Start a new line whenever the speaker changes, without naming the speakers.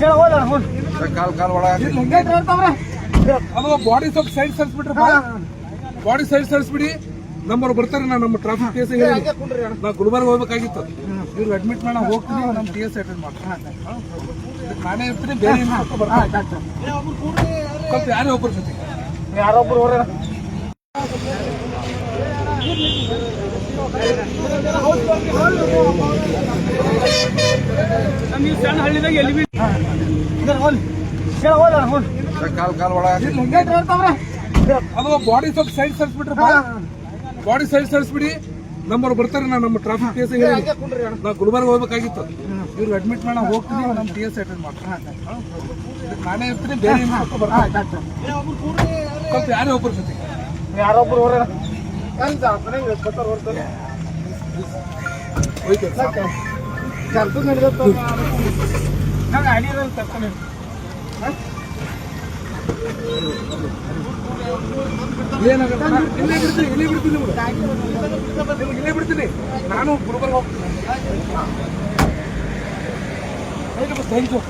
ಹೇಳ ಹೋದ ಹೋದ್
ಕಾಲ್ ಕಾಲ್ ಒಳಗ
ಅದು ಬಾಡಿ ಸ್ವಲ್ಪ ಸೈಡ್ ಸರಿಸ್ಬಿಟ್ರೆ ಬಾಡಿ ಸೈಡ್ ಸರಿಸ್ಬಿಡಿ. ನಮ್ಮವ್ರು ಬರ್ತಾರೆ ನಾ ನಮ್ಮ ಟ್ರಾಫಿಕ್ ಕೇಸ್ ನಾ ಗುಲ್ಬರ್ಗ ಹೋಗ್ಬೇಕಾಗಿತ್ತು. ಇವ್ರು ಅಡ್ಮಿಟ್ ಮಾಡಿ ನಾವು ಹೋಗ್ತೀನಿ ನಮ್ಮ ಟಿ ಎಸ್ ಅಟೆಂಡ್ ಮಾಡ್ತೀನಿ ನಾನೇ ಇರ್ತೀನಿ ಬೇರೆ. ಸ್ವಲ್ಪ ಯಾರೇ ಒಬ್ಬರ ಜೊತೆ.
ಯಾರೊಬ್ರು ಹೋರ ನಮ್ಗೆ ಸಣ್ಣ ಹಳ್ಳಿದಾಗ ಎಲ್ಲಿ ಬಿ
ಕಾಲ್ ಕಾಲ್ ಒಳಗ
ಅದು ಬಾಡಿ ಸ್ವಲ್ಪ ಸೈಡ್ ಸರಿಸ್ಬಿಟ್ರೆ ಬಾಡಿ ಸೈಡ್ ಸರಿಸ್ಬಿಡಿ ನಮ್ಮವ್ರು ಬರ್ತಾರೆ ನಾನು ನಮ್ಮ ಟ್ರಾಫಿಕ್ ಕೇಸ್ ಹೇಳಿ ನಾ ಗುಲ್ಬರ್ಗ ಹೋಗ್ಬೇಕಾಗಿತ್ತು ಇವ್ರು ಅಡ್ಮಿಟ್ ಮಾಡಿ ನಾವು ಹೋಗ್ತೀನಿ ನಮ್ಮ ಟಿ ಎಸ್ ಅಟೆಂಡ್ ಮಾಡ್ತೀನಿ ನಾನೇ ಇರ್ತೀನಿ ಬೇರೆ. ಸ್ವಲ್ಪ ಯಾರೇ ಒಬ್ಬರು ಜೊತೆ
ಯಾರೊಬ್ರು ಹೋರ
ಹೋಯ್ತು
ನಂಗೆ ಐಡಿ ನಂಗೆ ತರ್ಕೊಂಡು
ಏನಾಗಲ್ಲ ನಾನು ಇಲ್ಲೇ ಬಿಡ್ತೀನಿ ಇಲ್ಲೇ ಬಿಡ್ತೀನಿ ನಿಮ್ಗೆ. ಇಲ್ಲೇ ಬಿಡ್ತೀನಿ ನಾನು ಗುಲ್ಬರ್ಗ ಹೋಗ್ತೀನಿ ಥ್ಯಾಂಕ್ ಯು